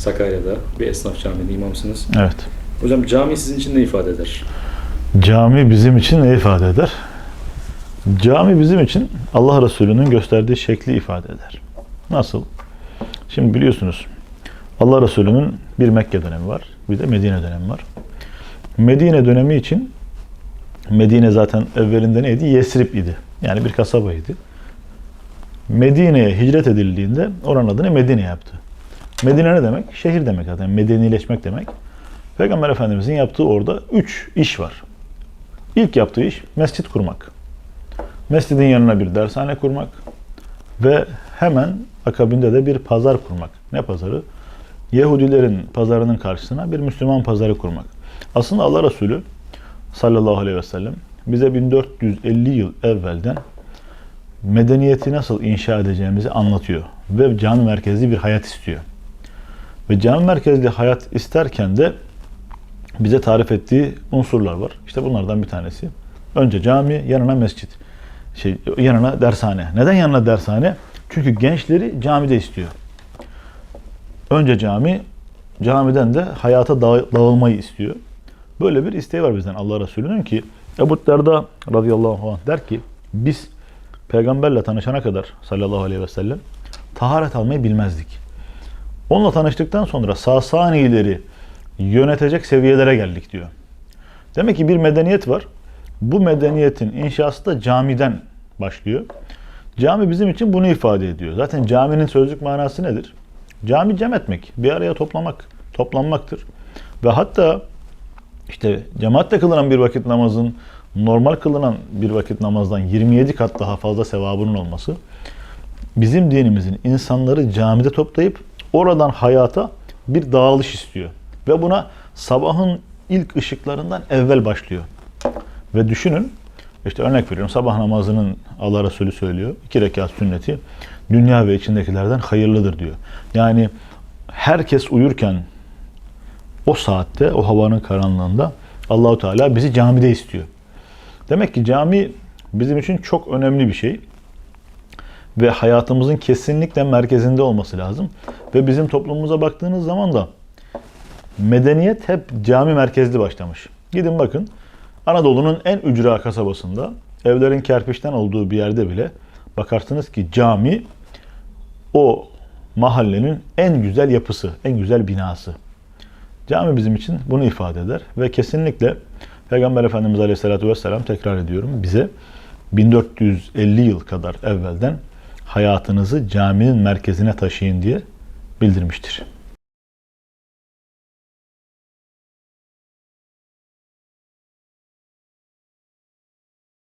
Sakarya'da bir esnaf caminin imamsınız. Evet. Hocam cami sizin için ne ifade eder? Cami bizim için ne ifade eder? Cami bizim için Allah Resulü'nün gösterdiği şekli ifade eder. Nasıl? Şimdi biliyorsunuz Allah Resulü'nün bir Mekke dönemi var, bir de Medine dönemi var. Medine dönemi için Medine zaten evvelinde neydi? Yesrib idi. Yani bir kasabaydı. Medine'ye hicret edildiğinde oranın adını Medine yaptı. Medine ne demek? Şehir demek zaten. Medenileşmek demek. Peygamber Efendimizin yaptığı orada üç iş var. İlk yaptığı iş mescit kurmak. Mescidin yanına bir dershane kurmak ve hemen akabinde de bir pazar kurmak. Ne pazarı? Yahudilerin pazarının karşısına bir Müslüman pazarı kurmak. Aslında Allah Resulü sallallahu aleyhi ve sellem bize 1450 yıl evvelden medeniyeti nasıl inşa edeceğimizi anlatıyor. Ve cami merkezli bir hayat istiyor. Ve cami merkezli hayat isterken de bize tarif ettiği unsurlar var. İşte bunlardan bir tanesi. Önce cami, yanına mescit. Şey, yanına dershane. Neden yanına dershane? Çünkü gençleri camide istiyor. Önce cami, camiden de hayata dağı- dağılmayı istiyor. Böyle bir isteği var bizden Allah Resulü'nün ki Ebu Derda radıyallahu anh der ki biz peygamberle tanışana kadar sallallahu aleyhi ve sellem taharet almayı bilmezdik. Onunla tanıştıktan sonra Sasanileri yönetecek seviyelere geldik diyor. Demek ki bir medeniyet var. Bu medeniyetin inşası da camiden başlıyor. Cami bizim için bunu ifade ediyor. Zaten caminin sözlük manası nedir? Cami cem etmek, bir araya toplamak, toplanmaktır. Ve hatta işte cemaatle kılınan bir vakit namazın normal kılınan bir vakit namazdan 27 kat daha fazla sevabının olması bizim dinimizin insanları camide toplayıp oradan hayata bir dağılış istiyor. Ve buna sabahın ilk ışıklarından evvel başlıyor. Ve düşünün, işte örnek veriyorum sabah namazının Allah Resulü söylüyor. iki rekat sünneti dünya ve içindekilerden hayırlıdır diyor. Yani herkes uyurken o saatte, o havanın karanlığında Allahu Teala bizi camide istiyor. Demek ki cami bizim için çok önemli bir şey ve hayatımızın kesinlikle merkezinde olması lazım. Ve bizim toplumumuza baktığınız zaman da medeniyet hep cami merkezli başlamış. Gidin bakın Anadolu'nun en ücra kasabasında evlerin kerpiçten olduğu bir yerde bile bakarsınız ki cami o mahallenin en güzel yapısı, en güzel binası. Cami bizim için bunu ifade eder ve kesinlikle Peygamber Efendimiz Aleyhisselatü Vesselam tekrar ediyorum bize 1450 yıl kadar evvelden hayatınızı caminin merkezine taşıyın diye bildirmiştir.